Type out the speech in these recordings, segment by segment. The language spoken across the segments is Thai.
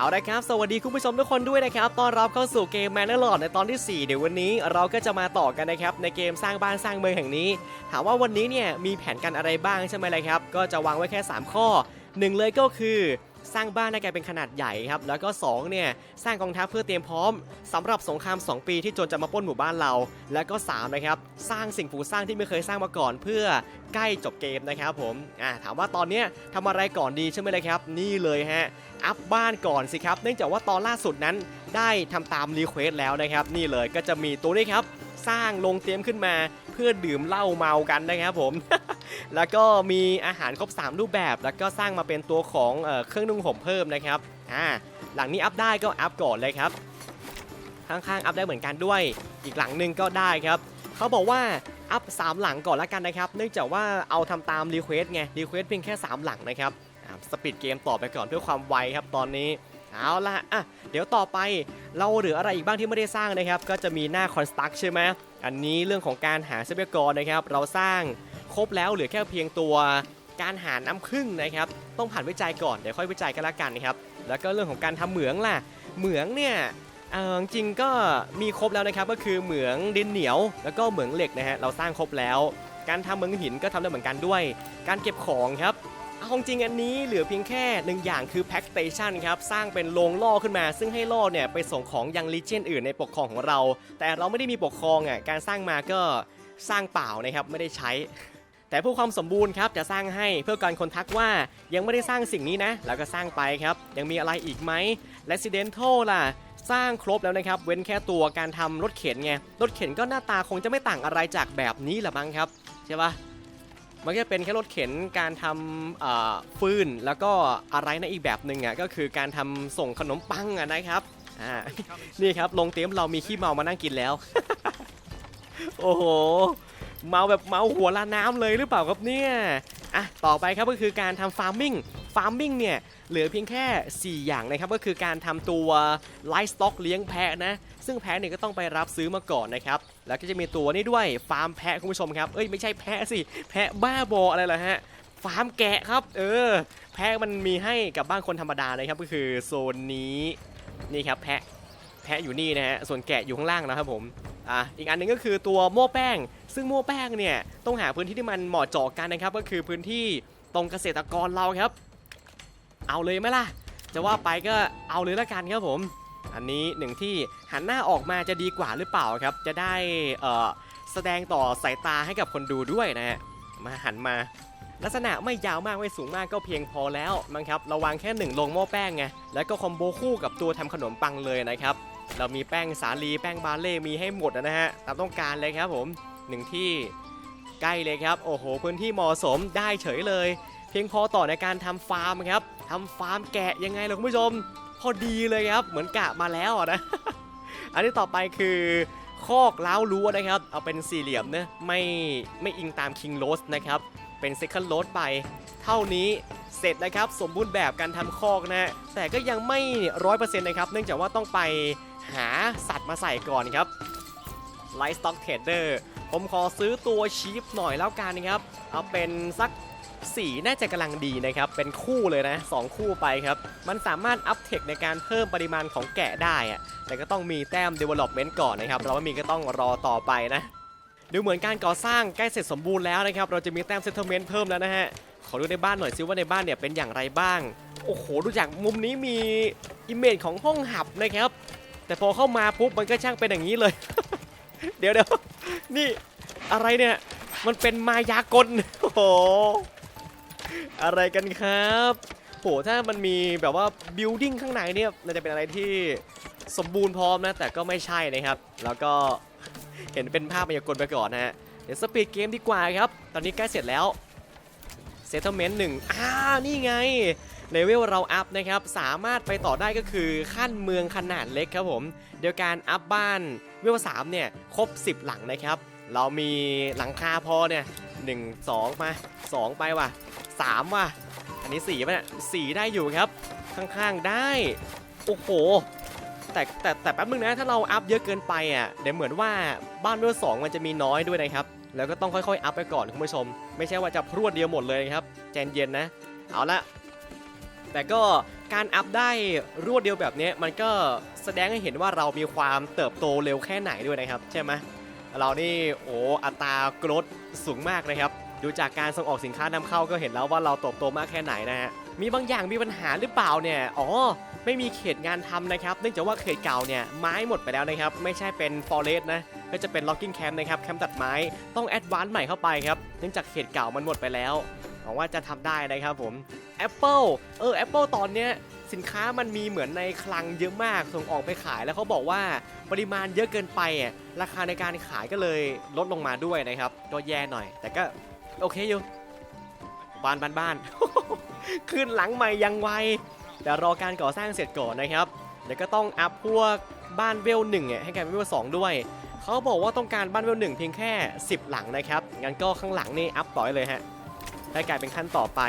เอาละครับ สวัสดีคุณผู้ชมทุกคนด้วยนะครับ ต้อนรับเข้าสู่เกมแมนนลอดในตอนที่ 4 เดี๋ยววันนี้เราก็จะมาต่อกันนะครับ ในเกมสร้างบ้านสร้างเมืองแห่งนี้ ถามว่าวันนี้เนี่ยมีแผนการอะไรบ้างใช่ไหมเลยครับ ก็จะวางไว้แค่ 3 ข้อ 1 เลยก็คือ สร้างบ้านให้กเป็นขนาดใหญ่ครับแล้วก็2เนี่ยสร้างกองทัพเพื่อเตรียมพร้อมสำหรับสงคราม 2 ปีที่โจรจะมาป้นหมู่บ้านเรา แล้วก็3นะครับสร้างสิ่งปลูกสร้างที่ไม่เคยสร้างมาก่อนเพื่อใกล้จบเกมนะครับผมอ่าถามว่าตอนนี้ยทำอะไรก่อนดีใช่ไหมเลยครับ นี่เลยฮะอัพบ้านก่อนสิครับ เนื่องจากว่าตอนล่าสุดนั้นได้ทำตามรีเควสแล้วนะครับ นี่เลยก็จะมีตัวนี้ครับสร้างลงเตรียมขึ้นมา พื่อดื่มเหล้าเมากันนะครับผม แล้วก็มีอาหารครบ 3 รูปแบบ แล้วก็สร้างมาเป็นตัวของเอเครื่องนุ่งห่มเพิ่มนะครับอ่าหลังนี้อัพได้ก็อัพก่อนเลยครับ ข้างๆอัพได้เหมือนกันด้วย อีกหลังหนึ่งก็ได้ครับ เขาบอกว่าอัพ3หลังก่อนล้วกันนะครับ เนื่องจากว่าเอาทำตามรีเควสไงรีเควสเพียงแค่ 3 หลังนะครับอ่าสปีดเกมต่อไปก่อนเพื่อความไวครับตอนนี้ เอาละอะเดี๋ยวต่อไปเราเหลืออะไรอีกบ้างที่ไม่ได้สร้างนะครับ ก็จะมีหน้า Construct ใช่ไหมอันนี้เรื่องของการหาทรัพยากรนะครับ เราสร้างครบแล้วเหลือแค่เพียงตัวการหาน้ำพึ่งนะครับ ต้องผ่านวิจัยก่อนเดี๋ยวค่อยวิจัยกันละกันนะครับ แล้วก็เรื่องของการทำเหมืองล่ะ เหมืองเนี่ยจริงก็มีครบแล้วนะครับก็คือเหมืองดินเหนียว แล้วก็เหมืองเหล็กนะฮะเราสร้างครบแล้ว การทำเหมืองหินก็ทำได้เหมือนกันด้วย การเก็บของครับ เอาจริงอันนี้เหลือเพียงแค่หนึ่งอย่างคือ Pack Station ครับ สร้างเป็นโรงล่อขึ้นมา ซึ่งให้ล่อเนี่ยไปส่งของยังลีเจนอื่นในปกครองของเรา แต่เราไม่ได้มีปกครองอะการสร้างมาก็สร้างเปล่านะครับไม่ได้ใช้ แต่เพื่อความสมบูรณ์ครับจะสร้างให้เพื่อการคนทักว่ายังไม่ได้สร้างสิ่งนี้นะแล้วก็สร้างไปครับ ยังมีอะไรอีกไหม Residential ล่ะสร้างครบแล้วนะครับ เว้นแค่ตัวการทำรถเข็นไงรถเข็นก็หน้าตาคงจะไม่ต่างอะไรจากแบบนี้แหละมั้งครับใช่ปะ มันก็จะเป็นแค่รถเข็นการทำฟืนแล้วก็อะไรนะอีกแบบหนึ่งอะก็คือการทำส่งขนมปังอะนะครับอ่านี่ครับลงเต็มเรามีขี้เมามานั่งกินแล้ว โอ้โหเมาแบบเมาหัวละน้ำเลยหรือเปล่าครับเนี่ยอะต่อไปครับก็คือการทำฟาร์มมิ่งฟาร์มมิ่งเนี่ยเหลือเพียงแค่ 4 อย่างนะครับ ก็คือการทำตัวไลฟ์สต็อกเลี้ยงแพะนะ ซึ่งแพะเนี่ยก็ต้องไปรับซื้อมาก่อนนะครับ แล้วก็จะมีตัวนี้ด้วยฟาร์มแพะคุณผู้ชมครับ เอ้ยไม่ใช่แพะสิ แพะบ้าบออะไรล่ะฮะ ฟาร์มแกะครับ เออ แพะมันมีให้กับบ้านคนธรรมดานะครับ ก็คือโซนนี้นี่ครับแพะ แพะอยู่นี่นะฮะ ส่วนแกะอยู่ข้างล่างนะครับผม อะอีกอันหนึงก็คือตัวโม่แป้ง ซึ่งโม่แป้งเนี่ยต้องหาพื้นที่ที่มันเหมาะเจาะกันนะครับ ก็คือพื้นที่ตรงเกษตรกรเราครับ เอาเลยไหมล่ะ จะว่าไปก็เอาเลยละกันครับผม อันนี้หนึ่งที่หันหน้าออกมาจะดีกว่าหรือเปล่าครับ จะได้เอ่อแสดงต่อสายตาให้กับคนดูด้วยนะฮะมาหันมา ลักษณะไม่ยาวมากไม่สูงมากก็เพียงพอแล้วมั้งครับราวางแค่หนึ่งลงหม้อแป้งไงแล้วก็คอมโบคู่กับตัวทำขนมปังเลยนะครับ เรามีแป้งสาลีแป้งบาเล่มีให้หมดนะฮะตามต้องการเลยครับผมหนึ่งที่ใกล้เลยครับ โอ้โห พื้นที่เหมาะสมได้เฉยเลย เพียงพอต่อในการทำฟาร์มครับทำฟาร์มแกะยังไงล่ะคุณผู้ชม พอดีเลยครับ เหมือนกะมาแล้วอะนะ อันนี้ต่อไปคือคอกล้าวรั้วนะครับ เอาเป็นสี่เหลี่ยมนะไม่ไม่อิงตามคิงโรสนะครับ เป็นเซคันโรสไป เท่านี้เสร็จนะครับ สมบูรณ์แบบการทำคอกนะ แต่ก็ยังไม่ร้อยเปอร์เซ็นต์นะครับ เนื่องจากว่าต้องไปหาสัตว์มาใส่ก่อนครับไลท์สต็อกเทรดเดอร์ผมขอซื้อตัวชีฟหน่อยแล้วกันนะครับ เอาเป็นสัก สีน่าจะกำลังดีนะครับ เป็นคู่เลยนะ 2 คู่ไปครับ มันสามารถอัพเทคในการเพิ่มปริมาณของแกะได้อะแต่ก็ต้องมีแต้ม development ก่อนนะครับ เราไม่มีก็ต้องรอต่อไปนะ ดูเหมือนการก่อสร้างใกล้เสร็จสมบูรณ์แล้วนะครับ เราจะมีแต้ม settlement เพิ่มแล้วนะฮะ ขอดูในบ้านหน่อยซิว่าในบ้านเนี่ยเป็นอย่างไรบ้าง โอ้โห ดูจากมุมนี้มีอิมเมจของห้องหับนะครับ แต่พอเข้ามาปุ๊บมันก็ช่างเป็นอย่างนี้เลย เดี๋ยวเดี๋ยวนี่อะไรเนี่ย มันเป็นมายากล โอ้โห อะไรกันครับ โห ถ้ามันมีแบบว่าบิลดิ้งข้างในเนี่ยน่าจะเป็นอะไรที่สมบูรณ์พร้อมนะ แต่ก็ไม่ใช่นะครับ แล้วก็เห็นเป็นภาพมายากลไปก่อนนะฮะ เดี๋ยวสปีดเกมดีกว่าครับ ตอนนี้ใกล้เสร็จแล้วเซ t เ e เมนต์หนึ่งอ่า นี่ไง เลเวลเราอัพนะครับ สามารถไปต่อได้ก็คือขั้นเมืองขนาดเล็กครับผม เดียวการอัพบ้านเวลสามเนี่ย ครบ 10 หลังนะครับ เรามีหลังคาพอเนี่ยหนึ่งสองมาสองไปว่ะ สามว่ะ อันนี้สี่ป่ะเนี่ยสี่ได้อยู่ครับ ข้างๆได้ โอ้โห แต่แต่แต่แป๊บนึงนะ ถ้าเราอัพเยอะเกินไปอะ เดี๋ยวเหมือนว่าบ้านเวลสองมันจะมีน้อยด้วยนะครับ แล้วก็ต้องค่อยๆ อัพไปก่อนคุณผู้ชม ไม่ใช่ว่าจะพรวดเดียวหมดเลยนะครับใจเย็นนะ เอาละ แต่ก็การอัพได้รวดเดียวแบบนี้มันก็แสดงให้เห็นว่าเรามีความเติบโตเร็วแค่ไหนด้วยนะครับ ใช่ไหมเรานี่โอ้อัตราโกรธสูงมากนะครับ ดูจากการส่งออกสินค้านำเข้าก็เห็นแล้วว่าเราเติบโตมากแค่ไหนนะฮะ มีบางอย่างมีปัญหาหรือเปล่าเนี่ย อ๋อ ไม่มีเขตงานทำนะครับ เนื่องจากว่าเขตเก่าเนี่ยไม้หมดไปแล้วนะครับ ไม่ใช่เป็นฟอเรสต์นะ ก็จะเป็น logging camp นะครับ แคมป์ตัดไม้ ต้องแอดวานซ์ใหม่เข้าไปครับ เนื่องจากเขตเก่ามันหมดไปแล้วหวังว่าจะทำได้นะครับผม Apple เออ Apple ตอนเนี้ยสินค้ามันมีเหมือนในคลังเยอะมากส่งออกไปขายแล้วเขาบอกว่าปริมาณเยอะเกินไปอะราคาในการขายก็เลยลดลงมาด้วยนะครับก็แย่หน่อย แต่ก็ โอเคอยู่บ้านบ้านบ้าน ขึ้นหลังใหม่ยังไวแต่รอการก่อสร้างเสร็จก่อนนะครับ เดี๋ยวก็ต้องอัพพวกบ้านเวลหนึ่งอะให้กลายเป็นเวลสองด้วย เขาบอกว่าต้องการบ้านเวลหนึ่งเพียงแค่ 10 หลังนะครับ งั้นก็ข้างหลังนี่อัพต่อยเลยฮะได้กลายเป็นขั้นต่อไป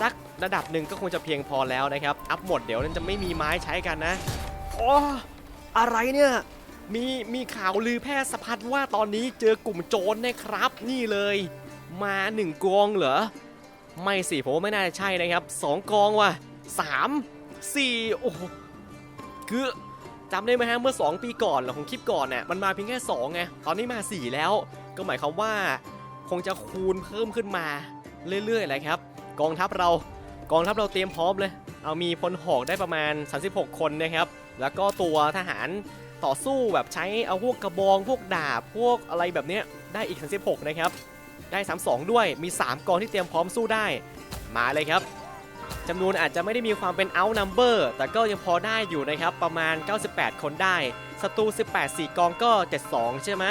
สักระดับหนึ่งก็คงจะเพียงพอแล้วนะครับ อัพหมดเดี๋ยวนั้นจะไม่มีไม้ใช้กันนะโอ้อะไรเนี่ย มีมีข่าวลือแพร่สะพัดว่าตอนนี้เจอกลุ่มโจรนะครับ นี่เลย มาหนึ่งกองเหรอ ไม่สิผมไม่น่าจะใช่นะครับสองกองว่ะสามสี่โอ้โหคือจำได้ไหมฮะเมื่อ 2 ปีก่อนหรือของคลิปก่อนเนี่ยมันมาเพียงแค่2ไงตอนนี้มา 4 แล้ว ก็หมายความว่าคงจะคูณเพิ่มขึ้นมาเรื่อยๆเลยครับ กองทัพเรากองทัพเราเตรียมพร้อมเลย เอามีพลหอกได้ประมาณ 36 คนนะครับ แล้วก็ตัวทหารต่อสู้แบบใช้เอาพวกกระบองพวกดาบพวกอะไรแบบนี้ได้อีก 36 นะครับ ได้ 32 ด้วยมี 3 กองที่เตรียมพร้อมสู้ได้ มาเลยครับจำนวนอาจจะไม่ได้มีความเป็น out number แต่ก็ยังพอได้อยู่นะครับ ประมาณ 98 คนได้ศัตรู 18 4 กองก็ 72 ใช่ไหม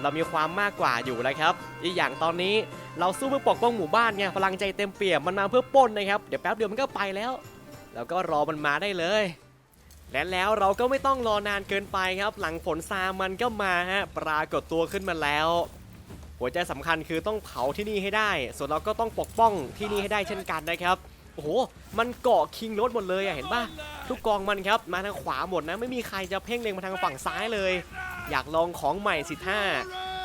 เรามีความมากกว่าอยู่แล้วครับ อีกอย่างตอนนี้เราสู้เพื่อปกป้องหมู่บ้านไงพลังใจเต็มเปี่ยมมันมาเพื่อป้นนะครับ เดี๋ยวแป๊บเดียวมันก็ไปแล้ว แล้วก็รอมันมาได้เลย และแล้วเราก็ไม่ต้องรอนานเกินไปครับ หลังฝนซามันก็มาฮะปรากฏตัวขึ้นมาแล้ว หัวใจสำคัญคือต้องเผาที่นี่ให้ได้ ส่วนเราก็ต้องปกป้องที่นี่ให้ได้เช่นกันนะครับโอ้โห มันเกาะคิงรถหมดเลยอะเห็นปะทุกกองมันครับ มาทางขวาหมดนะ ไม่มีใครจะเพ่งเล็งมาทางฝั่งซ้ายเลย อยากลองของใหม่สิท่า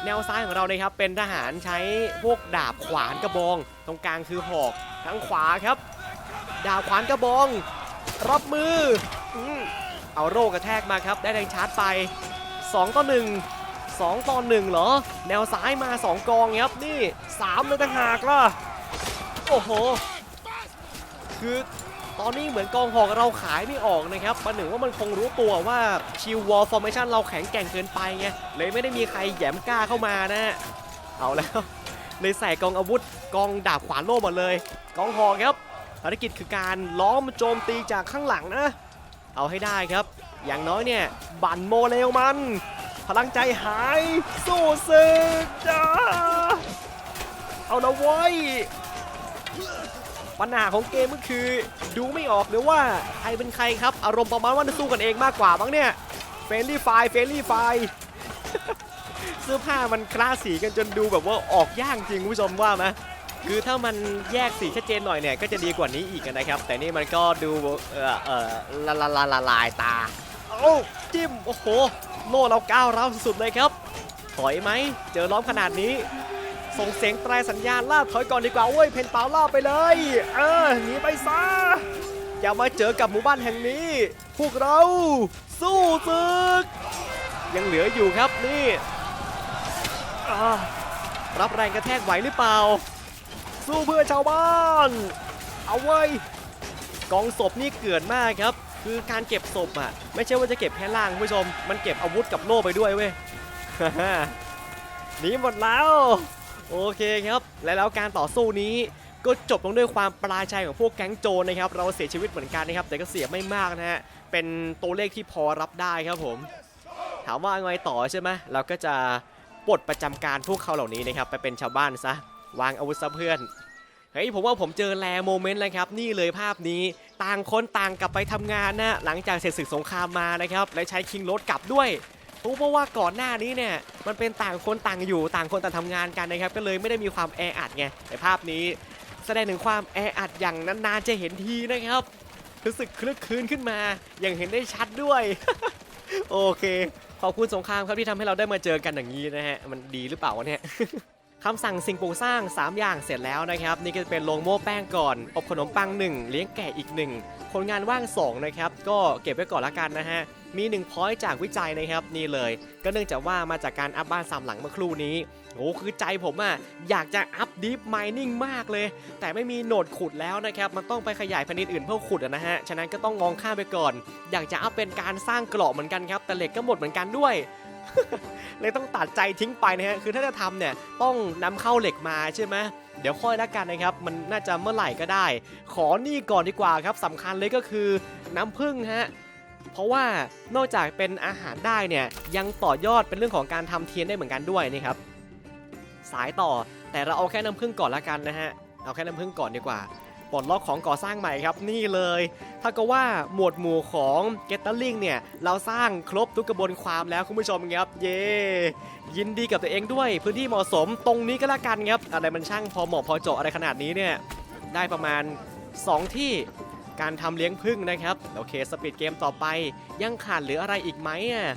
แนวซ้ายของเรานะครับ เป็นทหารใช้พวกดาบขวานกระบอง ตรงกลางคือหอก ทางขวาครับ ดาบขวานกระบอง รับมืออมเอาโรกระแทกมาครับ ได้แรงชาร์จไป 2 ต่อ 1 2ต่อ1เหรอ แนวซ้ายมา 2 กองครับนี่ 3 เลยต่างหากล่ะ โอ้โห คือตอนนี้เหมือนกองหอกเราขายไม่ออกนะครับประหนึ่งว่ามันคงรู้ตัวว่าชิววอลฟอร์เมชันเราแข็งแกร่งเกินไปไงเลยไม่ได้มีใครแยมกล้าเข้ามานะ เอาแล้วเลยใส่กองอาวุธกองดาบขวานโล่หมดเลย กองหอกครับภารกิจคือการล้อมโจมตีจากข้างหลังนะ เอาให้ได้ครับ อย่างน้อยเนี่ย บั่นโมเลวมัน พลังใจหาย สู้ศึกจ้า เอาละไว้ยปัญหาของเกมก็คือดูไม่ออกเลยว่าใครเป็นใครครับ อารมณ์ประมาณว่าจะสู้กันเองมากกว่าบ้างเนี่ยเฟรนลี่ไฟเฟรนลี่ไฟเสื้อผ้ามันคลาสสีกันจนดูแบบว่าออกยากจริงคุณผู้ชมว่าไหมคือถ้ามันแยกสีชัดเจนหน่อยเนี่ยก็จะดีกว่านี้อีกนะครับ แต่นี่มันก็ดูเออเออละละละละลายตาโอ้าจิ้มโอ้โห โล่เราก้าวร้าสุดๆเลยครับ ถอยไหม เจอล้อมขนาดนี้ ส่งเสียงแตรสัญญาณล่าถอยก่อนดีกว่าโอ้ยเพนเปาล่าไปเลย เออหนีไปซะอย่ามาเจอกับหมู่บ้านแห่งนี้ พวกเรา สู้ศึก ยังเหลืออยู่ครับนี่รับแรงกระแทกไหวหรือเปล่า สู้เพื่อชาวบ้าน เอาไว้กองศพนี่เกลื่อนมากครับ คือการเก็บศพอะ ไม่ใช่ว่าจะเก็บแค่ล่างคุณผู้ชม มันเก็บอาวุธกับโล่ไปด้วยเว้ยหนีหมดแล้ว โอเคครับ และแล้วการต่อสู้นี้ก็จบลงด้วยความปราชัยของพวกแก๊งโจรนะครับ เราเสียชีวิตเหมือนกันนะครับ แต่ก็เสียไม่มากนะฮะ เป็นตัวเลขที่พอรับได้ครับผม ถามว่าไงต่อใช่ไหมเราก็จะปลดประจำการพวกเขาเหล่านี้นะครับ ไปเป็นชาวบ้านซะ วางอาวุธซะเพื่อนเฮ้ยผมว่าผมเจอแลโมเมนต์เลยครับ นี่เลยภาพนี้ ต่างคนต่างกลับไปทำงานนะหลังจากเสร็จศึกสงครามมานะครับและใช้คิงรถกลับด้วยเพราะว่าก่อนหน้านี้เนี่ยมันเป็นต่างคนต่างอยู่ต่างคนต่างทำงานกันนะครับก็เลยไม่ได้มีความแออัดไงแต่ภาพนี้แสดงถึงความแออัดอย่างนานๆจะเห็นทีนะครับรู้สึกคลึกคลืนขึ้นมา อย่างเห็นได้ชัดด้วย โอเค ขอบคุณสงครามครับที่ทำให้เราได้มาเจอกันอย่างนี้นะฮะ มันดีหรือเปล่าวะเนี่ย คำสั่งสิ่งปลูกสร้าง 3 อย่างเสร็จแล้วนะครับ นี่ก็จะเป็นโรงโม่แป้งก่อน อบขนมปัง 1 เลี้ยงแกะอีก 1 คนงานว่าง 2 นะครับ ก็เก็บไว้ก่อนละกันนะฮะ มี1พอยจากวิจัยนะครับนี่เลย ก็เนื่องจากว่ามาจากการอัพบ้านสามหลังเมื่อครู่นี้โอ้คือใจผมอะอยากจะอัพดีฟไมนิ่งมากเลย แต่ไม่มีโหนดขุดแล้วนะครับ มันต้องไปขยายแผนดินอื่นเพื่อขุดนะฮะ ฉะนั้นก็ต้องมองข้ามไปก่อน อยากจะอัพเป็นการสร้างเกราะเหมือนกันครับ แต่เหล็กก็หมดเหมือนกันด้วย เลยต้องตัดใจทิ้งไปนะฮะ คือถ้าจะทำเนี่ยต้องนำเข้าเหล็กมาใช่ไหมเดี๋ยวค่อยละกันนะครับ มันน่าจะเมื่อไหร่ก็ได้ ขอนี่ก่อนดีกว่าครับสำคัญเลยก็คือน้ำผึ้งฮะ เพราะว่านอกจากเป็นอาหารได้เนี่ยยังต่อยอดเป็นเรื่องของการทำเทียนได้เหมือนกันด้วยนี่ครับ สายต่อแต่เราเอาแค่น้ำผึ้งก่อนละกันนะฮะ เอาแค่น้ำผึ้งก่อนดีกว่า ปลดล็อกของก่อสร้างใหม่ครับนี่เลยถ้าก็ว่าหมวดหมู่ของ g e t t e r i n g เนี่ยเราสร้างครบทุกกระบวนความแล้วคุณผู้ชมครับเย้ยินดีกับตัวเองด้วย พื้นที่เหมาะสมตรงนี้ก็แล้วกันครับอะไรมันช่างพอเหมาะพอเจาะอะไรขนาดนี้เนี่ยได้ประมาณ 2 ที่การทำเลี้ยงพึ่งนะครับโอเคสปีดเกมต่อไปยังขาดเหลืออะไรอีกไหมอะ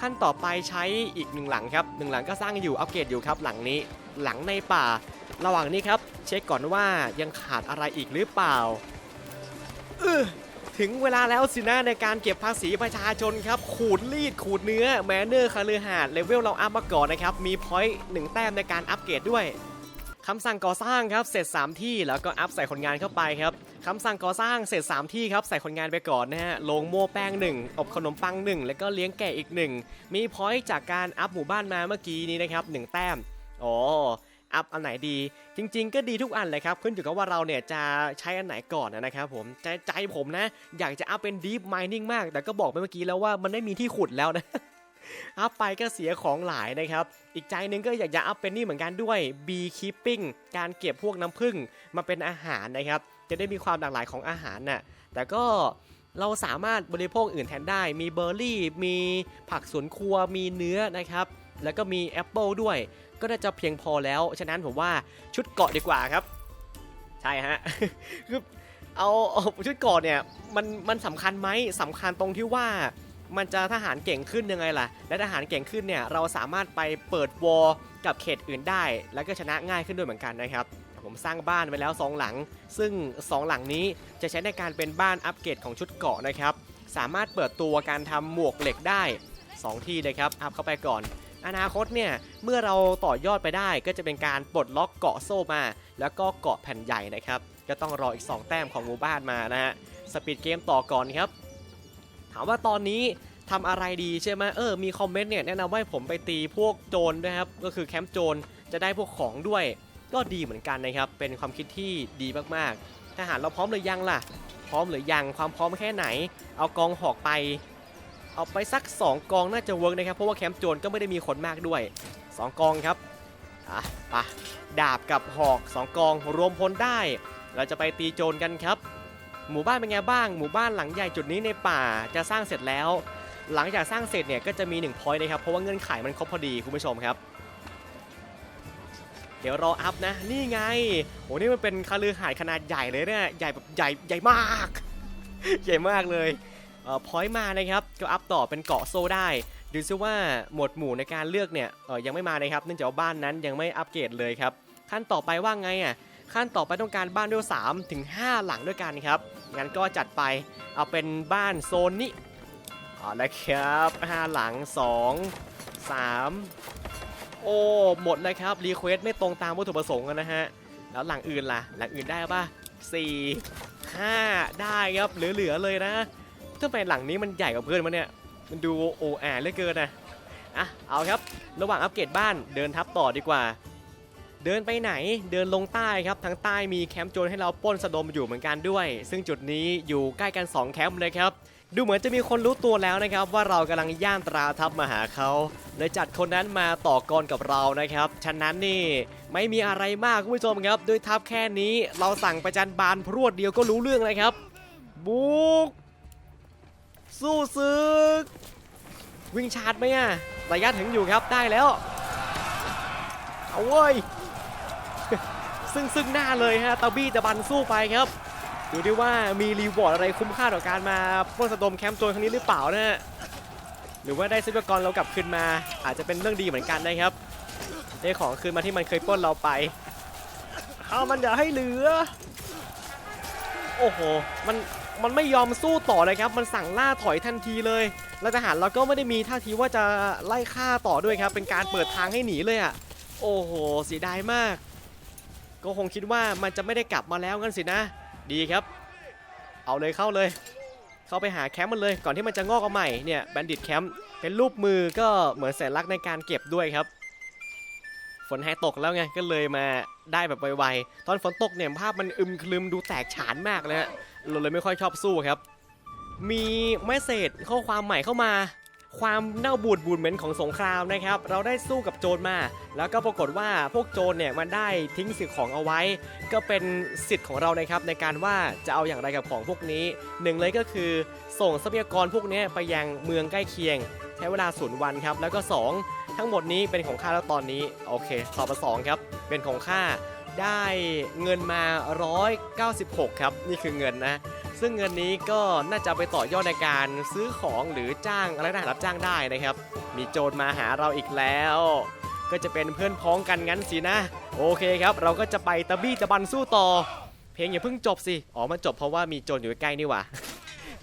ขั้นต่อไปใช้อีกหนึ่งหลังครับหนึ่งหลังก็สร้างอยู่อัปเกรดอยู่ครับหลังนี้หลังในป่า ระหว่างนี้ครับ เช็คก่อนว่ายังขาดอะไรอีกหรือเปล่าเออถึงเวลาแล้วสินะในการเก็บภาษีประชาชนครับ ขูดรีดขูดเนื้อแมนเนอร์คาลือหาดเลเวลเราอัพมาก่อนนะครับ มีพอยต์หนึ่งแต้มในการอัปเกรดด้วยคำสั่งก่อสร้างครับเสร็จ 3 ที่แล้วก็อัพใส่คนงานเข้าไปครับคำสั่งก่อสร้างเสร็จ 3 ที่ครับใส่คนงานไปก่อนนะฮะลงโม่แป้ง 1 อบขนมปัง 1 แล้วก็เลี้ยงแกะอีก 1 มีพอยต์จากการอัพหมู่บ้านมาเมื่อกี้นี้นะครับหนึ่งแต้มอ๋อ อัพอันไหนดี จริง ๆ ก็ดีทุกอันเลยครับ ขึ้นอยู่กับว่าเราเนี่ยจะใช้อันไหนก่อนนะครับผมใจใจผมนะ อยากจะอัพเป็น Deep Mining มาก แต่ก็บอกไปเมื่อกี้แล้วว่ามันไม่มีที่ขุดแล้วนะอัพไปก็เสียของหลายนะครับ อีกใจหนึงก็อยากจะอัพเป็นนี่เหมือนกันด้วย Bee Keeping การเก็บพวกน้ำผึ้งมาเป็นอาหารนะครับ จะได้มีความหลากหลายของอาหารน่ะ แต่ก็เราสามารถบริโภคอื่นแทนได้ มีเบอร์รี่ มีผักสวนครัว มีเนื้อนะครับ แล้วก็มีแอปเปิลด้วย ก็น่าจะเพียงพอแล้ว ฉะนั้นผมว่าชุดเกาะดีกว่าครับ ใช่ฮะคือเอาเอาชุดเกาะเนี่ยมันมันสำคัญไหมสำคัญตรงที่ว่ามันจะทหารเก่งขึ้นยังไงล่ะ และทหารเก่งขึ้นเนี่ยเราสามารถไปเปิดวอลกับเขตอื่นได้ แล้วก็ชนะง่ายขึ้นด้วยเหมือนกันนะครับ ผมสร้างบ้านไว้แล้ว 2 หลัง ซึ่ง 2 หลังนี้จะใช้ในการเป็นบ้านอัปเกรดของชุดเกาะนะครับ สามารถเปิดตัวการทำหมวกเหล็กได้ 2 ที่เลยครับ อัพเข้าไปก่อน อนาคตเนี่ยเมื่อเราต่อยอดไปได้ก็จะเป็นการปลดล็อกเกาะโซ่มา แล้วก็เกาะแผ่นใหญ่นะครับก็ต้องรออีก 2 แต้มของหมู่บ้านมานะฮะสปีดเกมต่อก่อนครับ ถามว่าตอนนี้ทำอะไรดีใช่ไหมเออมีคอมเมนต์เนี่ยแนะนำให้ผมไปตีพวกโจรนะครับก็คือแคมป์โจรจะได้พวกของด้วย ก็ดีเหมือนกันนะครับเป็นความคิดที่ดีมากๆทหารเราพร้อมหรือยังล่ะ พร้อมหรือยังความพร้อมแค่ไหน เอากองหอกไป เอาไปสัก 2 กองน่าจะเวิร์กนะครับ เพราะว่าแคมป์โจรก็ไม่ได้มีคนมากด้วย 2 กองครับอะไปะดาบกับหอก 2 กองรวมพลได้ เราจะไปตีโจรกันครับ หมู่บ้านเป็นไงบ้าง หมู่บ้านหลังใหญ่จุดนี้ในป่าจะสร้างเสร็จแล้ว หลังจากสร้างเสร็จเนี่ยก็จะมี1 point นะครับ เพราะว่าเงื่อนไขมันครบพอดีคุณผู้ชมครับ เดี๋ยวรออัพนะ นี่ไงโหนี่มันเป็นคาลือหายขนาดใหญ่เลยเนี่ย ใหญ่แบบใหญ่ใหญ่มาก ใหญ่มากเลย พอยต์มานะครับก็อัพต่อเป็นเกาะโซ่ได้ดูซิว่าหมวดหมู่ในการเลือกเนี่ยยังไม่มานะครับเนื่องจากว่าบ้านนั้นยังไม่อัปเกรดเลยครับขั้นต่อไปว่าไงอะขั้นต่อไปต้องการบ้านด้วย3ถึง5หลังด้วยกันครับงั้นก็จัดไปเอาเป็นบ้านโซนนี้เอาละครับ5หลัง 2 3 โอ้หมดเลยครับรีเควสไม่ตรงตามวัตถุประสงค์นนะฮะแล้วหลังอื่นล่ะหลังอื่นได้ป่ะ4 5 ได้ครับเหลือๆเลยนะ ทำไมหลังนี้มันใหญ่กว่าเพื่อนมันเนี่ย มันดูโอแอเหลือเกินนะอะเอาครับ ระหว่างอัปเกรดบ้านเดินทับต่อดีกว่า เดินไปไหนเดินลงใต้ครับทางใต้มีแคมป์โจรให้เราป้นสะดมอยู่เหมือนกันด้วย ซึ่งจุดนี้อยู่ใกล้กัน 2 แคมป์เลยครับดูเหมือนจะมีคนรู้ตัวแล้วนะครับ ว่าเรากำลังย่างตราทัพมาหาเขาเลยจัดคนนั้นมาต่อกรกับเรานะครับ ฉะนั้นนี่ไม่มีอะไรมากคุณผู้ชมครับ ด้วยทัพแค่นี้เราสั่งประจันบานพรวดเดียวก็รู้เรื่องเลยครับ บุก สู้ศึก วิ่งชาร์จไหมอะระยะถึงอยู่ครับได้แล้ว เอาเว้ย ซึ่งซึ่งหน้าเลยฮะตาบี้ตะบันสู้ไปครับ ดูดิว่ามีรีวอร์ดอะไรคุ้มค่าต่อการมาปล้นสะดมแคมป์โจรครั้งนี้หรือเปล่านะฮะหรือว่าได้ทรัพยากรเรากลับคืนมา อาจจะเป็นเรื่องดีเหมือนกันนะครับได้ของคืนมาที่มันเคยปล้นเราไป เอามันอย่าให้เหลือ โอ้โห มัน มันไม่ยอมสู้ต่อเลยครับ มันสั่งล่าถอยทันทีเลย แล้วทหารเราก็ไม่ได้มีท่าทีว่าจะไล่ฆ่าต่อด้วยครับ เป็นการเปิดทางให้หนีเลยอะ่ะ โอ้โหเสียดายมาก ก็คงคิดว่ามันจะไม่ได้กลับมาแล้วงั้นสินะ ดีครับ เอาเลยเข้าเลย เข้าไปหาแคมป์มันเลย ก่อนที่มันจะงอกออกใหม่เนี่ยแบนดิตแคมป์เป็นรูปมือก็เหมือนสัญลักษณ์ในการเก็บด้วยครับ ฝนแห้ตกแล้วไงก็เลยมาได้แบบไวๆตอนฝนตกเนี่ยภาพมันอึมครึมดูแตกฉานมากเลยฮะเราเลยไม่ค่อยชอบสู้ครับ มีเมสเซจข้อความใหม่เข้ามา ความเน่าบูดบูดเหม็นของสงครามนะครับ เราได้สู้กับโจรมา แล้วก็ปรากฏว่าพวกโจรเนี่ยมันได้ทิ้งสิ่งของเอาไว้ ก็เป็นสิทธิ์ของเรานะครับในการว่าจะเอาอย่างไรกับของพวกนี้หนึ่งเลยก็คือส่งทรัพยากรพวกนี้ไปยังเมืองใกล้เคียง ใช้เวลาศูนย์วันครับแล้วก็ 2 ทั้งหมดนี้เป็นของข้าแล้วตอนนี้โอเคตอบมาสองครับเป็นของข้าได้เงินมา 196 ครับ นี่คือเงินนะ ซึ่งเงินนี้ก็น่าจะไปต่อยอดในการซื้อของหรือจ้างอะไรต่างๆรับจ้างได้นะครับ มีโจรมาหาเราอีกแล้ว ก็จะเป็นเพื่อนพ้องกันงั้นสินะ โอเคครับ เราก็จะไปตะบี้ตะบันสู้ต่อ เพลงอย่าเพิ่งจบสิ อ๋อมันจบเพราะว่ามีโจรอยู่ใกล้นี่หว่า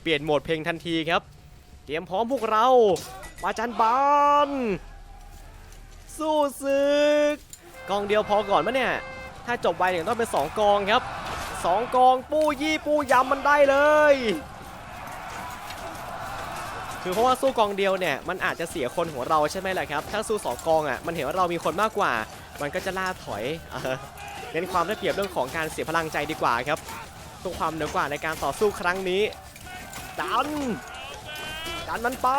เปลี่ยนโหมดเพลงทันทีครับ เตรียมพร้อมพวกเราปาจันบาน สู้ศึกกองเดียวพอก่อนมะเนี่ย ถ้าจบไปเนี่ยต้องเป็น 2 กองครับ 2 กองปู้ยี่ปู้ยำมันได้เลย คือเพราะว่าสู้กองเดียวเนี่ยมันอาจจะเสียคนของเราใช่ไหมล่ะครับ ถ้าสู้สองกองอะมันเห็นว่าเรามีคนมากกว่า มันก็จะล่าถอยเน้นความได้เปรียบเรื่องของการเสียพลังใจดีกว่าครับต้องความเหนือกว่าในการต่อสู้ครั้งนี้ดันดันมันไป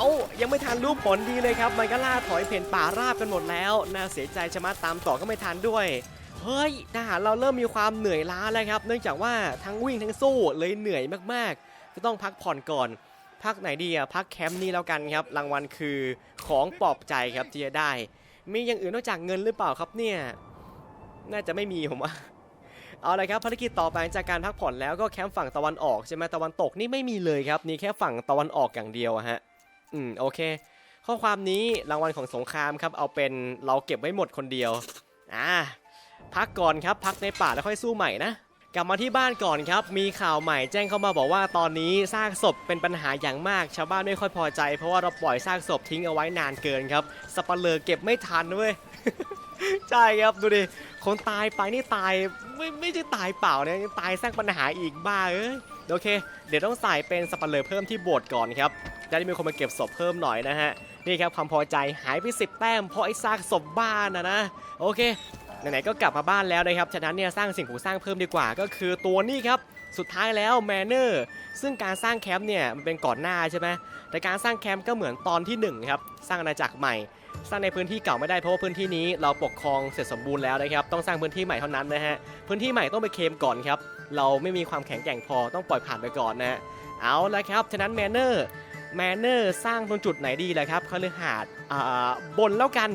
เอายังไม่ทันรู้ผลดีเลยครับมันก็ล่าถอยเพ่นป่าราบกันหมดแล้วน่าเสียใจชะมัดตามต่อก็ไม่ทันด้วยเฮ้ยทหารเราเริ่มมีความเหนื่อยล้าแล้วครับ เนื่องจากว่าทั้งวิ่งทั้งสู้เลยเหนื่อยมากๆก็ต้องพักผ่อนก่อน พักไหนดีอะพักแคมป์นี้แล้วกันครับ รางวัลคือของปลอบใจครับที่จะได้ มีอย่างอื่นนอกจากเงินหรือเปล่าครับเนี่ย น่าจะไม่มีผมว่าเอาละครับภารกิจต่อไปจากการพักผ่อนแล้วก็แคมป์ฝั่งตะวันออกใช่ไหมตะวันตกนี่ไม่มีเลยครับนี่แค่ฝั่งตะวันออกอย่างเดียวอะฮะ อืมโอเค ข้อความนี้รางวัลของสงครามครับ เอาเป็นเราเก็บไว้หมดคนเดียว อ่า พักก่อนครับ พักในป่าแล้วค่อยสู้ใหม่นะกลับมาที่บ้านก่อนครับ มีข่าวใหม่แจ้งเข้ามาบอกว่าตอนนี้ซากศพเป็นปัญหาอย่างมาก ชาวบ้านไม่ค่อยพอใจ เพราะว่าเราปล่อยซากศพทิ้งเอาไว้นานเกินครับสปเหร่อเก็บไม่ทันเว้ย ใช่ครับดูดิ คนตายไปนี่ตายไม่ไม่ใช่ตายเปล่าเนี่ยตายสร้างปัญหาอีกบ้าเอ้ย โอเค เดี๋ยวต้องใส่เป็นสปเหร่อเพิ่มที่โบสถ์ก่อนครับจะได้มีคนมาเก็บศพเพิ่มหน่อยนะฮะนี่ครับความพอใจหายไป10แต้มเพราะไอ้ซากศพบ้านนะนะโอเคไหนๆก็กลับมาบ้านแล้วนะครับฉะนั้นเนี่ยสร้างสิ่งปลูกสร้างเพิ่มดีกว่าก็คือตัวนี้ครับสุดท้ายแล้วแมนเนอร์ซึ่งการสร้างแคมป์เนี่ยมันเป็นก่อนหน้าใช่ไหมแต่การสร้างแคมป์ก็เหมือนตอนที่หนึ่งครับสร้างอาณาจักรใหม่ สร้างในพื้นที่เก่าไม่ได้เพราะว่าพื้นที่นี้เราปกครองเสร็จสมบูรณ์แล้วนะครับต้องสร้างพื้นที่ใหม่เท่านั้นนะฮะพื้นที่ใหม่ต้องไปเคมก่อนครับ เราไม่มีความแข็งแกร่งพอต้องปล่อยผ่านไปก่อนนะฮะเอาละครับฉะนั้นแมนเนอร์แมนเนอร์สร้างตรงจุดไหนดีล่ะครับคฤหาสน์อ่าบนแล้วกัน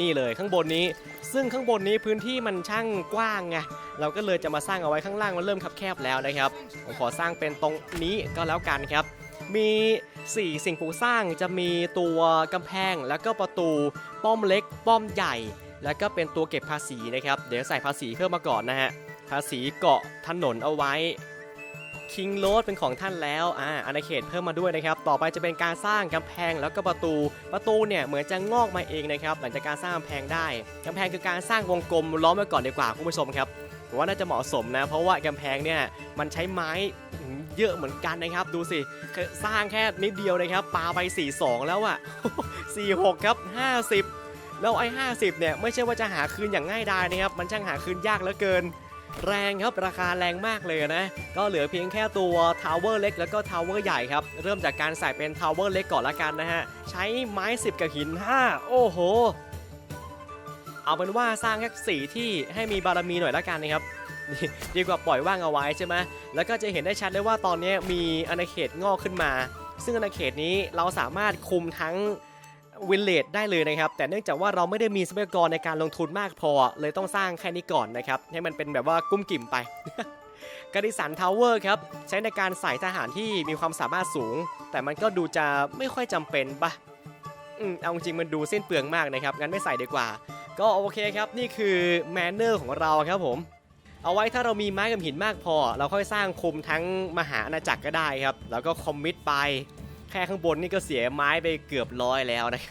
นี่เลยข้างบนนี้ ซึ่งข้างบนนี้พื้นที่มันช่างกว้างไงเราก็เลยจะมาสร้างเอาไว้ข้างล่างมันเริ่มคับแคบแล้วนะครับผมขอสร้างเป็นตรงนี้ก็แล้วกันครับ มี 4 สิ่งปลูกสร้างจะมีตัวกำแพงแล้วก็ประตูป้อมเล็ก ป้อมใหญ่ แล้วก็เป็นตัวเก็บภาษีนะครับ เดี๋ยวใส่ภาษีเพิ่มมาก่อนนะฮะ ภาษีเกาะถนนเอาไว้คิงโรดเป็นของท่านแล้วอ่าอาณาเขตเพิ่มมาด้วยนะครับ ต่อไปจะเป็นการสร้างกำแพงแล้วก็ประตู ประตูเนี่ยเหมือนจะงอกมาเองนะครับ หลังจากการสร้างกำแพงได้กำแพงคือการสร้างวงกลมล้อมไว้ก่อนดีกว่าคุณผู้ชมครับผมว่าน่าจะเหมาะสมนะ เพราะว่ากำแพงเนี่ยมันใช้ไม้เยอะเหมือนกันนะครับ ดูสิสร้างแค่นิดเดียวนะครับปาไป 42 แล้วอะ46 ครับ 50 แล้วไอ้50เนี่ยไม่ใช่ว่าจะหาคืนอย่างง่ายดายนะครับ มันช่างหาคืนยากเหลือเกิน แรงครับราคาแรงมากเลยนะ ก็เหลือเพียงแค่ตัวทาวเวอร์เล็กแล้วก็ทาวเวอร์ใหญ่ครับ เริ่มจากการใส่เป็นทาวเวอร์เล็กก่อนละกันนะฮะ ใช้ไม้ 10 กับหิน 5 โอ้โห เอาเป็นว่าสร้างแค่สี่ที่ให้มีบารมีหน่อยละกันนะครับดีดีกว่าปล่อยว่างเอาไว้ใช่ไหมแล้วก็จะเห็นได้ชัดเลยว่าตอนนี้มีอาณาเขตงอกขึ้นมา ซึ่งอาณาเขตนี้เราสามารถคุมทั้ง วิลเลจได้เลยนะครับ แต่เนื่องจากว่าเราไม่ได้มีทรัพยากรในการลงทุนมากพอ เลยต้องสร้างแค่นี้ก่อนนะครับ ให้มันเป็นแบบว่ากุ้มกิ่มไปกดิสันทาวเวอร์ครับ ใช้ในการใส่ทหารที่มีความสามารถสูง แต่มันก็ดูจะไม่ค่อยจำเป็นปะอืมเอาจริงมันดูเส้นเปลืองมากนะครับ งั้นไม่ใส่ดีกว่า ก็โอเคครับ นี่คือแมนเนอร์ของเราครับผม เอาไว้ถ้าเรามีไม้กับหินมากพอ เราค่อยสร้างคุมทั้งมหาอาณาจักรก็ได้ครับ แล้วก็คอมมิตไป แค่ข้างบนนี่ก็เสียไม้ไปเกือบร้อยแล้วนะ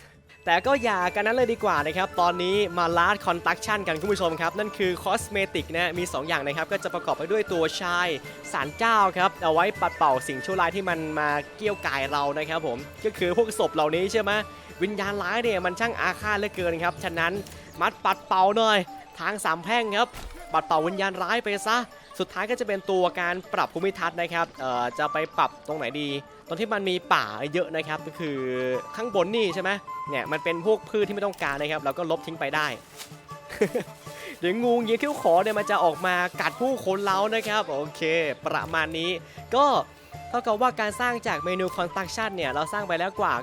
แต่ก็อย่ากันนั้นเลยดีกว่านะครับ ตอนนี้มาลาดคอนตักชันกันคุณผู้ชมครับ นั่นคือคอสเมติกนะ มี 2 อย่างนะครับ ก็จะประกอบไปด้วยตัวชายสารเจ้าครับ เอาไว้ปัดเป่าสิ่งชั่วร้ายที่มันมาเกี่ยวกายเรานะครับผม ก็คือพวกศพเหล่านี้ใช่ไหมวิญญาณร้ายเนี่ยมันช่างอาฆาตเหลือเกินครับ ฉะนั้นมัดปัดเป่าหน่อย ทางสามแพร่งครับ ปัดเป่าวิญญาณร้ายไปซะ สุดท้ายก็จะเป็นตัวการปรับภูมิทัศน์นะครับ เอ่อ จะไปปรับตรงไหนดี ตรงที่มันมีป่าเยอะนะครับก็คือข้างบนนี่ใช่ไหมเนี่ยมันเป็นพวกพืชที่ไม่ต้องการนะครับเราก็ลบทิ้งไปได้ เดี๋ยวงูเงี้ยคิ้วขอเนี่ยมันจะออกมากัดผู้คนเรานะครับ โอเค ประมาณนี้ก็เท่ากับว่าการสร้างจากเมนู construction เนี่ยเราสร้างไปแล้วกว่า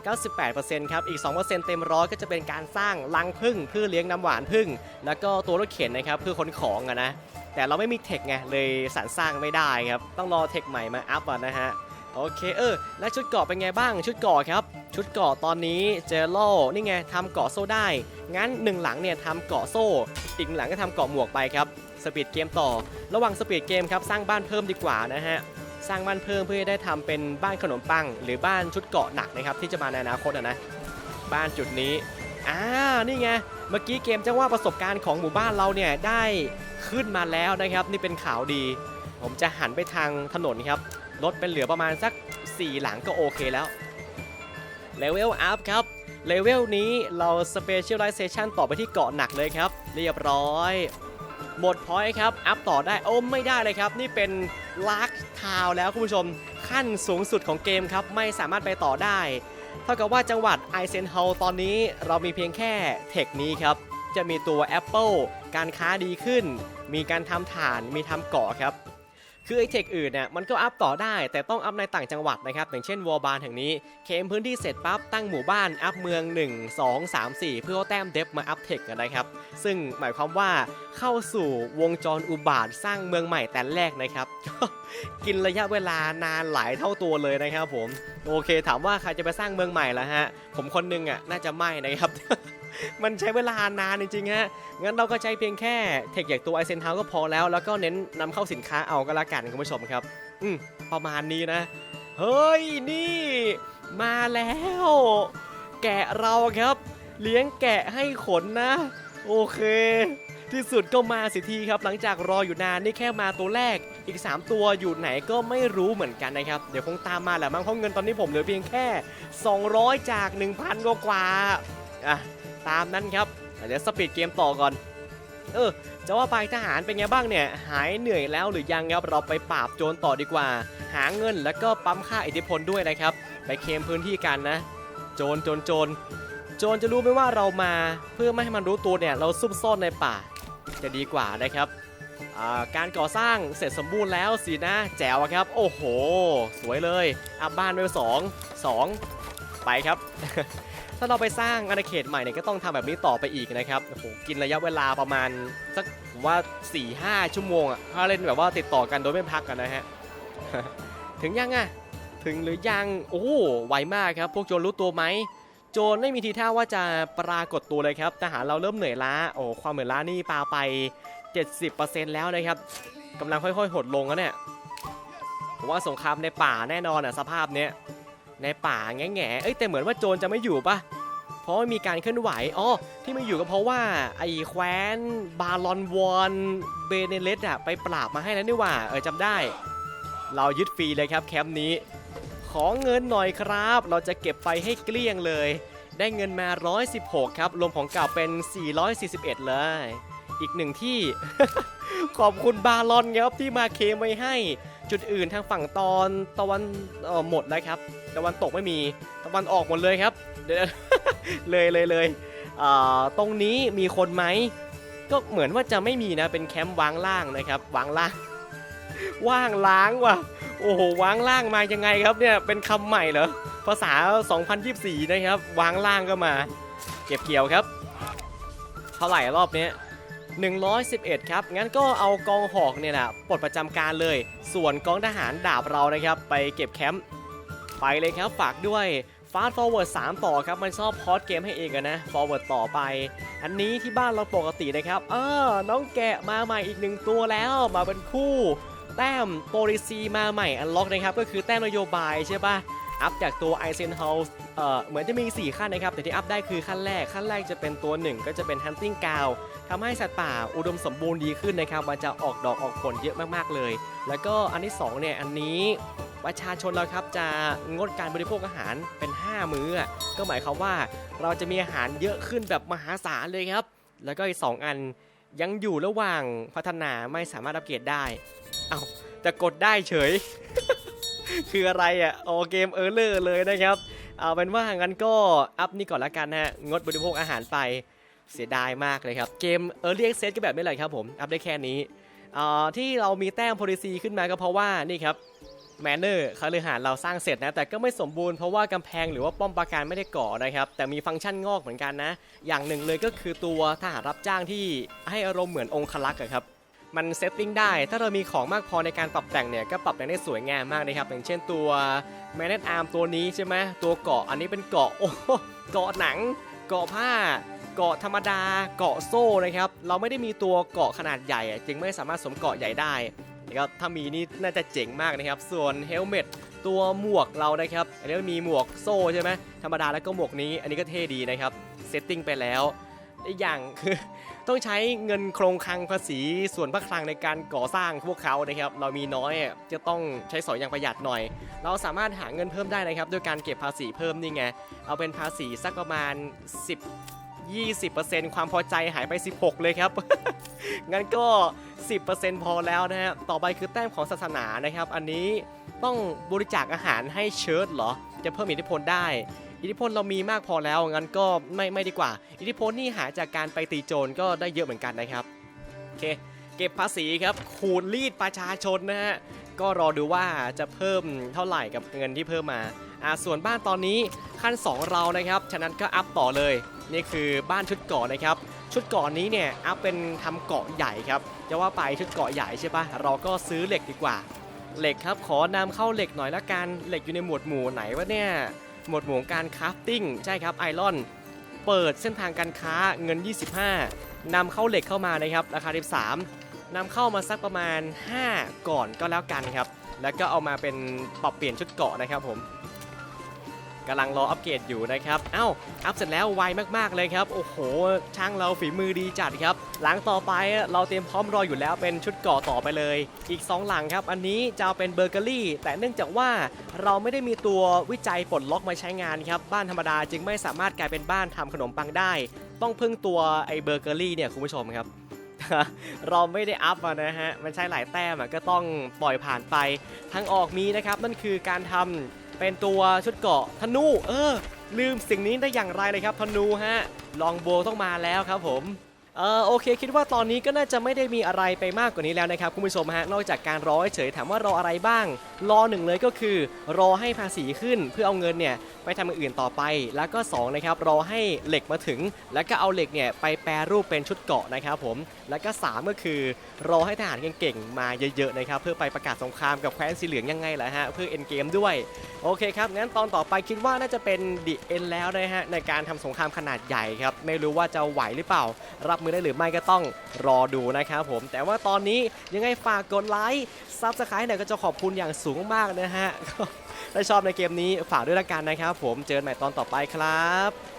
98%ครับอีก 2%เต็มร้อยก็จะเป็นการสร้างรังผึ้งเพื่อเลี้ยงน้ำหวานผึ้งแล้วก็ตัวรถเข็นนะครับเพื่อขนของอะนะแต่เราไม่มีเทคไงเลยสรรสร้างไม่ได้ครับต้องรอเทคใหม่มาอัพอะนะฮะ โอเคเออแล้วชุดเกาะเป็นไงบ้างชุดเกาะครับ ชุดเกาะตอนนี้เจโลนี่ไงทำเกาะโซ่ได้ งั้นหนึ่งหลังเนี่ยทำเกาะโซ่ อีกหลังก็ทำเกาะหมวกไปครับสปีดเกมต่อ ระหว่างสปีดเกมครับสร้างบ้านเพิ่มดีกว่านะฮะสร้างบ้านเพิ่มเพื่อได้ทำเป็นบ้านขนมปัง หรือบ้านชุดเกาะหนักนะครับที่จะมาในอนาคตนะบ้านจุดนี้อ่านี่ไงเมื่อกี้เกมจะว่าประสบการณ์ของหมู่บ้านเราเนี่ยได้ขึ้นมาแล้วนะครับ นี่เป็นข่าวดี ผมจะหันไปทางถนนครับ ลดเป็นเหลือประมาณสัก 4 หลังก็โอเคแล้วเลเวลอัพครับเลเวลนี้เรา Specialization ต่อไปที่เกาะหนักเลยครับ เรียบร้อย หมดพอยต์ครับ อัพต่อได้โอ้ไม่ได้เลยครับ นี่เป็นลากทาวแล้วคุณผู้ชม ขั้นสูงสุดของเกมครับ ไม่สามารถไปต่อได้ เท่ากับว่าจังหวัดไอเซนเฮาตอนนี้เรามีเพียงแค่เทคนี้ครับ จะมีตัว Apple การค้าดีขึ้น มีการทำฐานมีทำเกาะครับ คือไอเทคอื่นเนี่ยมันก็อัพต่อได้ แต่ต้องอัพในต่างจังหวัดนะครับ อย่างเช่นวอลบานแห่งนี้เคลมพื้นที่เสร็จปั๊บตั้งหมู่บ้านอัพเมือง 1 2 3 4 เพื่อแต้มเดฟมาอัพเทคกันนะครับ ซึ่งหมายความว่าเข้าสู่วงจรอุบาทสร้างเมืองใหม่แต่แรกนะครับ กินระยะเวลานานหลายเท่าตัวเลยนะครับผมโอเค ถามว่าใครจะไปสร้างเมืองใหม่ละฮะผมคนหนึงอะน่าจะไม่นะครับ มันใช้เวลานานจริงๆฮะ งั้นเราก็ใช้เพียงแค่เทคอย่างตัวไอเซนเฮาก็พอแล้ว แล้วก็เน้นนำเข้าสินค้าเอาก็แล้วกันคุณผู้ชมครับ อืมประมาณนี้นะ เฮ้ย นี่ มาแล้ว แกะเราครับ เลี้ยงแกะให้ขนนะ โอเค ที่สุดก็มาสิทีครับ หลังจากรออยู่นานนี่แค่มาตัวแรก อีก 3 ตัวอยู่ไหนก็ไม่รู้เหมือนกันนะครับ เดี๋ยวคงตามมาแหละมั้งเพราะเงินตอนนี้ผมเหลือเพียงแค่ 200 จาก 1,000กว่ากว่าอะ ตามนั้นครับเดี๋ยวสปีดเกมต่อก่อน เออจะว่าไปทหารเป็นไงบ้างเนี่ย หายเหนื่อยแล้วหรือยังครับเราไปปราบโจรต่อดีกว่า หาเงินแล้วก็ปั๊มค่าอิทธิพลด้วยนะครับ ไปเคมพื้นที่กันนะ โจรโจรโจรโจรจะรู้ไหมว่าเรามาเพื่อไม่ให้มันรู้ตัวเนี่ยเราซุ่มซ่อนในป่า จะดีกว่านะครับาการก่อสร้างเสร็จสมบูรณ์แล้วสินะแจ๋วครับ โอ้โห สวยเลยอัพบ้านไปสองสองไปครับ ถ้าเราไปสร้างอาณาเขตใหม่เนี่ยก็ต้องทำแบบนี้ต่อไปอีกนะครับโอ้โหกินระยะเวลาประมาณสักผมว่า4-5ชั่วโมงอะถ้าเล่นแบบว่าติดต่อกันโดยไม่พักกันนะฮะถึงยังอะถึงหรือยังโอ้ไวมากครับ พวกโจรรู้ตัวไหมโจรไม่มีทีท่าว่าจะปรากฏตัวเลยครับทหารเราเริ่มเหนื่อยล้าโอ้ความเหนื่อยล้านี่ปาไป 70%แล้วนะครับกำลังค่อยๆ หดลงแล้วเนี่ยผมว่าสงครามในป่าแน่นอนอะสภาพเนี้ย ในป่าแง่แง่ๆเอ้ยแต่เหมือนว่าโจรจะไม่อยู่ปะเพราะมีการเคลื่อนไหวอ๋อที่ไม่อยู่ก็เพราะว่าไอ้แคว้นบาลอนวอนเบเนเลสอะไปปราบมาให้แล้วนี่ว่าเออจำได้ เรายึดฟรีเลยครับแคมป์นี้ ขอเงินหน่อยครับ เราจะเก็บไปให้เกลี้ยงเลย ได้เงินมา 116 ครับรวมของเก่าเป็น 441 เลย อีกหนึ่งที่ ขอบคุณบาลอนครับที่มาเคมไว้ให้ จุดอื่นทางฝั่งตอนตะวันเออหมดแล้วครับ ตะวันตกไม่มีตะวันออกหมดเลยครับเดี๋ยวเลยเลยเลยตรงนี้มีคนไหมก็เหมือนว่าจะไม่มีนะเป็นแคมป์วางล่างนะครับวางล่างว่างล้างว่ะโอ้โหวางล่างมายังไงครับเนี่ยเป็นคำใหม่เหรอภาษา 2024 นะครับวางล่างก็มา เก็บเกี่ยวครับ เท่าไหร่รอบนี้ 111 ครับ งั้นก็เอากองหอกเนี่ยนะปลดประจำการเลย ส่วนกองทหารดาบเรานะครับ ไปเก็บแคมป์ไปเลยครับฝากด้วย Fast Forward 3ต่อครับ มันชอบพอดเกมให้เองอะนะ Forward ต่อไป อันนี้ที่บ้านเราปกตินะครับเออน้องแกะมาใหม่อีกหนึ่งตัวแล้วมาเป็นคู่ แต้มโปรลิซีมาใหม่อันล็อกนะครับ ก็คือแต้มนโยบายใช่ปะ อัพจากตัวไอเซนเฮาส์เอ่อเหมือนจะมี 4 ขั้นนะครับ แต่ที่อัพได้คือขั้นแรก ขั้นแรกจะเป็นตัว 1 ก็จะเป็น Hunting g o w ทำให้สัตว์ป่าอุดมสมบูรณ์ดีขึ้นนะครับ มันจะออกดอกออกผลเยอะมากๆเลย แล้วก็อันที่2เนี่ยอันนี้ประชาชนเราครับจะงดการบริโภคอาหารเป็น 5 มื้อ ก็หมายความว่าเราจะมีอาหารเยอะขึ้นแบบมหาศาลเลยครับ แล้วก็อีก 2 อันยังอยู่ระหว่างพัฒนาไม่สามารถอัปเกรดได้ เอาแต่กดได้เฉย คืออะไรอะโอเกมเออร์เลอร์เลยนะครับ เอาเป็นว่างั้นก็อัพนี่ก่อนละกันนะฮะ งดบริโภคอาหารไปเสียดายมากเลยครับ เกม Early Access ก็แบบนี้แหละครับผม อัพได้แค่นี้อ่าที่เรามีแต้ม policy ขึ้นมาก็เพราะว่านี่ครับแมนเนอร์คาลือหาดเราสร้างเสร็จนะ แต่ก็ไม่สมบูรณ์เพราะว่ากำแพงหรือว่าป้อมปราการไม่ได้ก่อนะครับ แต่มีฟังก์ชันงอกเหมือนกันนะ อย่างหนึ่งเลยก็คือตัวทหารรับจ้างที่ให้อารมณ์เหมือนองคลักษ์ครับ มันเซตติ้งได้ ถ้าเรามีของมากพอในการปรับแต่งเนี่ยก็ปรับแต่งได้สวยงามมากนะครับ อย่างเช่นตัว m a n น t Arm ตัวนี้ใช่ไหมตัวเกาะอันนี้เป็นเกาะโอ้เกาะหนัง เกาะผ้า เกาะธรรมดา เกาะโซ่นะครับ เราไม่ได้มีตัวเกาะขนาดใหญ่จึงไม่สามารถสวมเกาะใหญ่ได้นะครับถ้ามีนี่น่าจะเจ๋งมากนะครับ ส่วนเฮลเมตตัวหมวกเรานะครับอันนี้มีหมวกโซ่ใช่ไหมธรรมดาแล้วก็หมวกนี้ อันนี้ก็เท่ดีนะครับเซตติ้งไปแล้วอีกอย่างคือ ต้องใช้เงินโครงคลังภาษีส่วนพระคลังในการก่อสร้างพวกเขานะครับ เรามีน้อยจะต้องใช้สอยอย่างประหยัดหน่อย เราสามารถหาเงินเพิ่มได้นะครับด้วยการเก็บภาษีเพิ่มนี่ไง เอาเป็นภาษีสักประมาณ 10 20%ความพอใจหายไป 16 เลยครับ งั้นก็ 10%พอแล้วนะฮะ ต่อไปคือแต้มของศาสนานะครับ อันนี้ต้องบริจาคอาหารให้เชิร์ตเหรอ จะเพิ่มอิทธิพลได้ อิทธิพลเรามีมากพอแล้วงั้นก็ไม่ไม่ดีกว่า อิทธิพลนี่หาจากการไปตีโจรก็ได้เยอะเหมือนกันนะครับโอเคเก็บภาษีครับขูดรีดประชาชนนะฮะก็รอดูว่าจะเพิ่มเท่าไหร่กับเงินที่เพิ่มมาอ่าส่วนบ้านตอนนี้ขั้น 2 เรานะครับ ฉะนั้นก็อัพต่อเลย นี่คือบ้านชุดเกาะนะครับ ชุดเกาะนี้เนี่ยอัพเป็นทำเกาะใหญ่ครับจะว่าไปชุดเกาะใหญ่ใช่ปะเราก็ซื้อเหล็กดีกว่า เหล็กครับขอนำเข้าเหล็กหน่อยละกันเหล็กอยู่ในหมวดหมู่ไหนวะเนี่ย หมวดหมู่การคราฟติ้งใช่ครับไอรอน เปิดเส้นทางการค้าเงิน 25นำเข้าเหล็กเข้ามานะครับราคา 13นำเข้ามาสักประมาณ 5 ก่อนก็แล้วกันครับ แล้วก็เอามาเป็นปรับเปลี่ยนชุดเกาะนะครับผม กำลังรออัปเกรดอยู่นะครับ เอ้า อัพเสร็จแล้วไวมากๆเลยครับ โอ้โห ช่างเราฝีมือดีจัดครับ หลังต่อไปเราเตรียมพร้อมรออยู่แล้วเป็นชุดกราะต่อไปเลย อีก 2 หลังครับ อันนี้จะเป็นเบอร์เกอรี่ แต่เนื่องจากว่าเราไม่ได้มีตัววิจัยปลดล็อกมาใช้งานครับ บ้านธรรมดาจึงไม่สามารถกลายเป็นบ้านทำขนมปังได้ ต้องพึ่งตัวไอ้เบอร์เกอรี่เนี่ยคุณผู้ชมครับเราไม่ได้อัพมานะฮะ มันใช้หลายแต้มก็ต้องปล่อยผ่านไป ทางออกมีนะครับ นั่นคือการทำ เป็นตัวชุดเกาะธนู เออ ลืมสิ่งนี้ได้อย่างไรเลยครับธนูฮะ ลองโบต้องมาแล้วครับผม เออโอเคคิดว่าตอนนี้ก็น่าจะไม่ได้มีอะไรไปมากกว่านี้แล้วนะครับคุณผู้ชมฮะนอกจากการรอเฉยถามว่ารออะไรบ้าง รอหนึ่งเลยก็คือ รอให้ภาษีขึ้นเพื่อเอาเงินเนี่ยไปทำอย่างอื่นต่อไป แล้วก็2นะครับรอให้เหล็กมาถึง แล้วก็เอาเหล็กเนี่ยไปแปรรูปเป็นชุดเกาะนะครับผมแล้วก็ 3 ก็คือ รอให้ทหารเก่งๆมาเยอะๆนะครับเพื่อไปประกาศสงครามกับแคว้นสีเหลืองยังไงล่ะฮะเพื่อเอ็นเกมด้วยโอเคครับงั้นตอนต่อไปคิดว่าน่าจะเป็นดิเอ็นแล้วนะฮะในการทำสงครามขนาดใหญ่ครับไม่รู้ว่าจะไหวหรือเปล่ารับมือได้หรือไม่ก็ต้องรอดูนะครับผม แต่ว่าตอนนี้ยังไงฝากกดไลค์ซับสไครต์เนี่ยก็จะขอบคุณอย่างสูงมากนะฮะถ้าชอบในเกมนี้ฝากด้วยละกันนะครับผมเจอกันใหม่ตอนต่อไปครับ